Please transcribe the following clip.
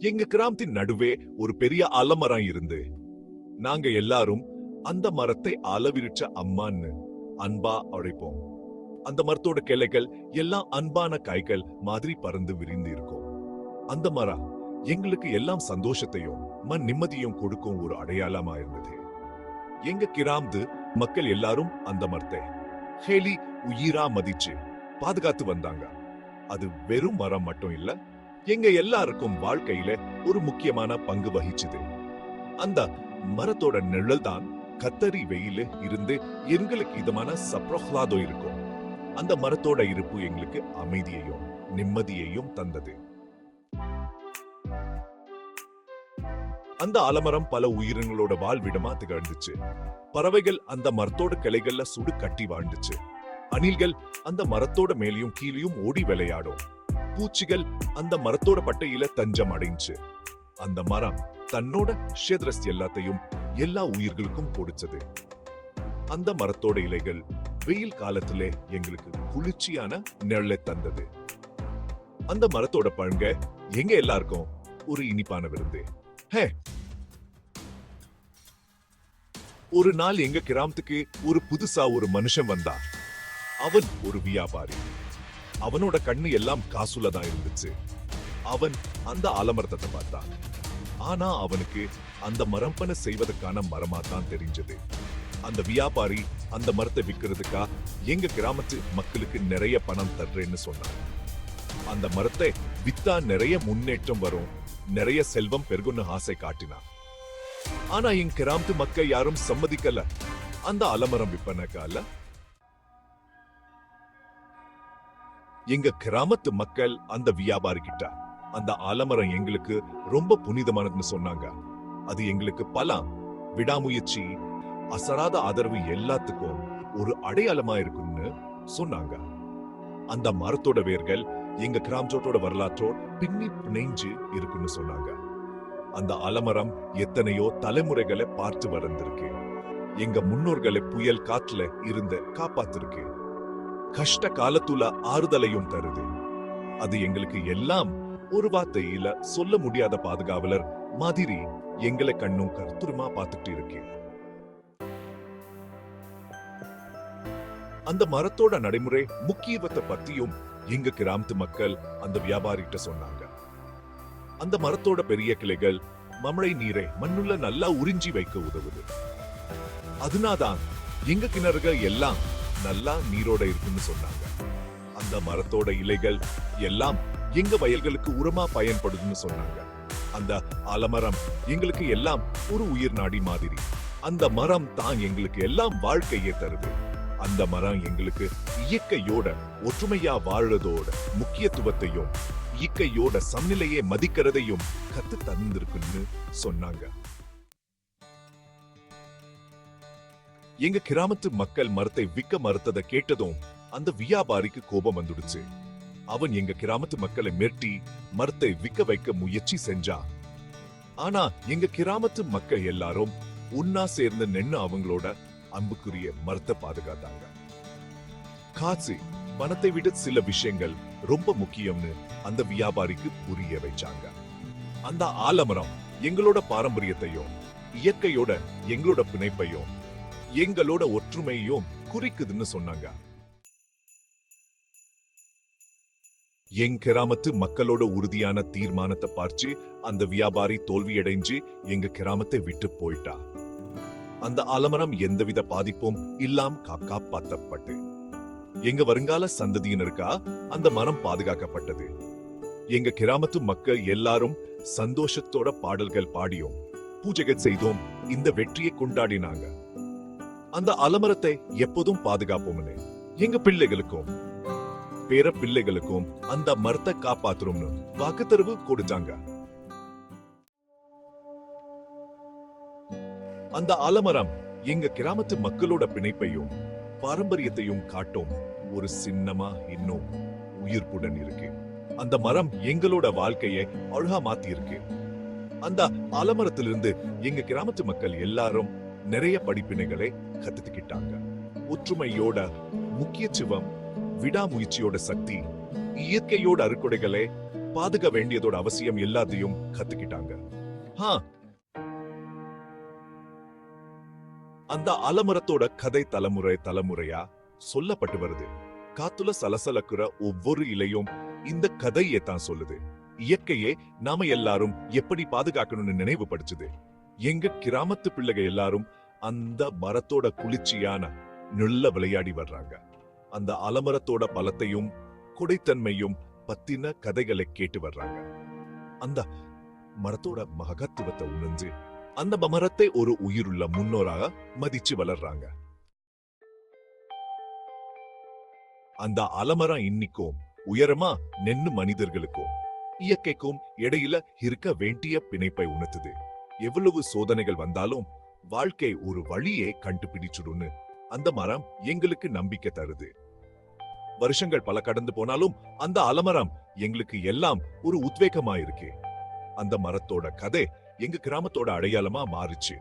எங்க கிராமத்தின் நடுவே ஒரு பெரிய அலமரம் இருந்து நாங்க எல்லாரும் அந்த மரத்தை அளவிருச்ச அம்மான்னு அன்பா அழைப்போம். அந்த மரத்தோட கிளைகள் எல்லாம் அன்பான காய்கள் மாதிரி பறந்து விரிந்து இருக்கும். அந்த மரம் எங்களுக்கு எல்லாம் சந்தோஷத்தையும் மன் நிம்மதியும் கொடுக்கும் ஒரு அடையாளமா இருந்தது. எங்க கிராமத்து மக்கள் எல்லாரும் அந்த மரத்தை ஹேலி உயிரா மதிச்சு பாதுகாத்து வந்தாங்க. அது வெறும் மரம் மட்டும் இல்ல எங்க எல்லாருக்கும் வாழ்க்கையில ஒரு முக்கியமான பங்கு வகிச்சுது. அந்த மரத்தோட நிழல் தான் கத்தரி வெயில இருந்து எங்களுக்கு இதமான சப்ரஹ்லாதோ இருக்கும். அந்த மரத்தோட இருப்பு எங்களுக்கு அமைதியையும் நிம்மதியையும் தந்தது. அந்த ஆலமரம் பல உயிரினங்களோட வாழ்விடமா திகழ்ந்துச்சு. பறவைகள் அந்த மரத்தோட கிளைகள்ல சுடு கட்டி வாழ்ந்துச்சு. அணில்கள் அந்த மரத்தோட மேலையும் கீழையும் ஓடி விளையாடும். பூச்சிகள் அந்த மரத்தோட பட்டையில தஞ்சம் அடைஞ்சு அந்த மரம் தன்னோட ஷேத்ரஸ் எல்லாத்தையும் எல்லா உயிர்களுக்கும் கொடுத்தது அந்த மரத்தோட இலைகள் வெயில் காலத்திலே எங்களுக்கு குளிர்ச்சியான நிழலை தந்தது. அந்த மரத்தோட பழங்க எங்க எல்லாருக்கும் ஒரு இனிப்பான விருந்து. ஹே! ஒரு நாள் எங்க கிராமத்துக்கு ஒரு புதுசா ஒரு மனுஷன் வந்தா அவன் ஒரு வியாபாரி. அவனோட கண்ணு எல்லாம் காசுலதான் இருந்துச்சு. அவன் அந்த ஆலமரத்தை பார்த்தான். ஆனா அவனுக்கு அந்த மரம்பனை செய்வதற்கான மரமா தான் தெரிஞ்சது. அந்த வியாபாரி அந்த மரத்தை விற்கிறதுக்கா எங்க கிராமத்து மக்களுக்கு நிறைய பணம் தர்றேன்னு சொன்னான். அந்த மரத்தை வித்தா நிறைய முன்னேற்றம் வரும் நிறைய செல்வம் பெருகுன்னு ஆசை காட்டினான். ஆனா என் கிராமத்து மக்கள் யாரும் சம்மதிக்கல. அந்த அலமரம் விற்பனைக்கால எங்க கிராமத்து மக்கள் அந்த வியாபாரி கிட்ட அந்த ஆலமரம் எங்களுக்கு ரொம்ப புனிதமானதுன்னு சொன்னாங்க. அது எங்களுக்கு பலம் விடாமுயற்சி அசராத ஆதரவு எல்லாத்துக்கும் ஒரு அடையாளமா இருக்கும்னு சொன்னாங்க. அந்த மரத்தோட வேர்கள் எங்க கிராம்ஜோட்டோட வரலாற்றோட பின்னி பிணைஞ்சு இருக்குன்னு சொன்னாங்க. அந்த ஆலமரம் எத்தனையோ தலைமுறைகளை பார்த்து வளர்ந்திருக்கு. எங்க முன்னோர்களை புயல் காற்றுல இருந்து காப்பாத்திருக்கு. கஷ்ட காலத்துல ஆறுதலையும் தருது. அது எங்களுக்கு எல்லாம் ஒரு வார்த்தையில சொல்ல முடியாத பாதுகாவலர் மாதிரி எங்களை கண்ணும் கருத்துருமா பார்த்துட்டு இருக்கேன் அந்த மரத்தோட நடைமுறை முக்கியத்துவத்தை பத்தியும் எங்க கிராமத்து மக்கள் அந்த வியாபாரிகிட்ட சொன்னாங்க. அந்த மரத்தோட பெரிய கிளைகள் மமழை நீரை மண்ணுள்ள நல்லா உறிஞ்சி வைக்க உதவுது. அதனாதான் எங்க கிணறுகள் எல்லாம் நல்லா நீரோட இருக்குன்னு சொன்னாங்க. அந்த மரத்தோட இலைகள் எல்லாம் எங்க வயல்களுக்கு உரமா பயன்படுதுன்னு சொன்னாங்க. அந்த அலமரம் எங்களுக்கு எல்லாம் ஒரு உயிர் நாடி மாதிரி. அந்த மரம் தான் எங்களுக்கு எல்லாம் வாழ்க்கையே தருது. அந்த மரம் எங்களுக்கு இயற்கையோட ஒற்றுமையா வாழறதோட முக்கியத்துவத்தையும் இயற்கையோட சமநிலையை மதிக்கிறதையும் கத்து தந்திருக்குன்னு சொன்னாங்க. எங்க கிராமத்து மக்கள் மரத்தை விக்க மறுத்ததை கேட்டதும் அந்த வியாபாரிக்கு கோபம் வந்துடுச்சு. அவன் எங்க கிராமத்து மக்களை மிரட்டி மரத்தை விக்க வைக்க முயற்சி செஞ்சான். ஆனா எங்க கிராமத்து மக்கள் எல்லாரும் உன்னா சேர்ந்து நின்னு அவங்களோட அன்புக்குரிய மரத்தை பாதுகாத்தாங்க. காசு பணத்தை விட சில விஷயங்கள் ரொம்ப முக்கியம்னு அந்த வியாபாரிக்கு புரிய வச்சாங்க. அந்த ஆலமரம் எங்களோட பாரம்பரியத்தையும் இயற்கையோட எங்களோட பிணைப்பையும் எங்களோட ஒற்றுமையையும் குறிக்குதுன்னு சொன்னாங்க. என் கிராமத்து மக்களோட உறுதியான தீர்மானத்தை பார்த்து அந்த வியாபாரி தோல்வியடைஞ்சு எங்க கிராமத்தை விட்டு போயிட்டா. அந்த ஆலமரம் எந்தவித பாதிப்பும் இல்லாம் காப்பாற்றப்பட்டு எங்க வருங்கால சந்ததியினருக்கா அந்த மரம் பாதுகாக்கப்பட்டது. எங்க கிராமத்து மக்கள் எல்லாரும் சந்தோஷத்தோட பாடல்கள் பாடியோம் பூஜைகள் செய்தோம் இந்த வெற்றியை கொண்டாடினாங்க. அந்த அலமரத்தை எப்போதும் பாதுகாப்போம்னு. எங்க பிள்ளைகளுக்கும் பேர பிள்ளைகளுக்கும் அந்த மரத்தை காப்பாத்துறோம்னு வாக்குத்தரவு கொடுத்தாங்க. அந்த ஆலமரம் எங்க கிராமத்து மக்களோட பிணைப்பையும் பாரம்பரியத்தையும் காட்டும் ஒரு சின்னமா இன்னும் உயிர்ப்புடன் இருக்கு. அந்த மரம் எங்களோட வாழ்க்கையை அழகா மாத்தி இருக்கு அந்த ஆலமரத்திலிருந்து எங்க கிராமத்து மக்கள் எல்லாரும் நிறைய படிப்பினைகளை கத்துக்கிட்டாங்க. ஒற்றுமையோட முக்கியத்துவம் விடாமுயற்சியோட சக்தி இயற்கையோட அறுக்குடைகளை பாதுக வேண்டியதோட அவசியம் எல்லாத்தையும் கத்துக்கிட்டாங்க. அந்த அலமரத்தோட கதை தலைமுறை தலைமுறையா சொல்லப்பட்டு வருது. காத்துல சலசலக்குற ஒவ்வொரு இலையும் இந்த கதையை தான் சொல்லுது. இயற்கையே நாம எல்லாரும் எப்படி பாதுகாக்கணும்னு நினைவு படிச்சது எங்க கிராமத்து பிள்ளைங்க எல்லாரும் அந்த மரத்தோட குளிர்ச்சியான நுள்ள விளையாடி வர்றாங்க. அந்த அலமரத்தோட பலத்தையும் கொடைத்தன்மையும் பத்தின கதைகளை கேட்டு வர்றாங்க. அந்த மரத்தோட மகத்துவத்தை உணர்ந்து அந்த மரத்தை ஒரு உயிருள்ள முன்னோராக மதிச்சு வளர்றாங்க. அந்த அலமரம் இன்னிக்கும் உயரமா நென்னு மனிதர்களுக்கும் இயற்கைக்கும் இடையில இருக்க வேண்டிய பிணைப்பை உணர்த்துது. எவ்வளவு சோதனைகள் வந்தாலும் வாழ்க்கை ஒரு வழியை கண்டுபிடிச்சிடும்னு அந்த மரம் எங்களுக்கு நம்பிக்கை தருது. வருஷங்கள் பல கடந்து போனாலும் அந்த அலமரம் எங்களுக்கு எல்லாம் ஒரு உத்வேகமா இருக்கு அந்த மரத்தோட கதை எங்க கிராமத்தோட அடையாளமா மாறுச்சு.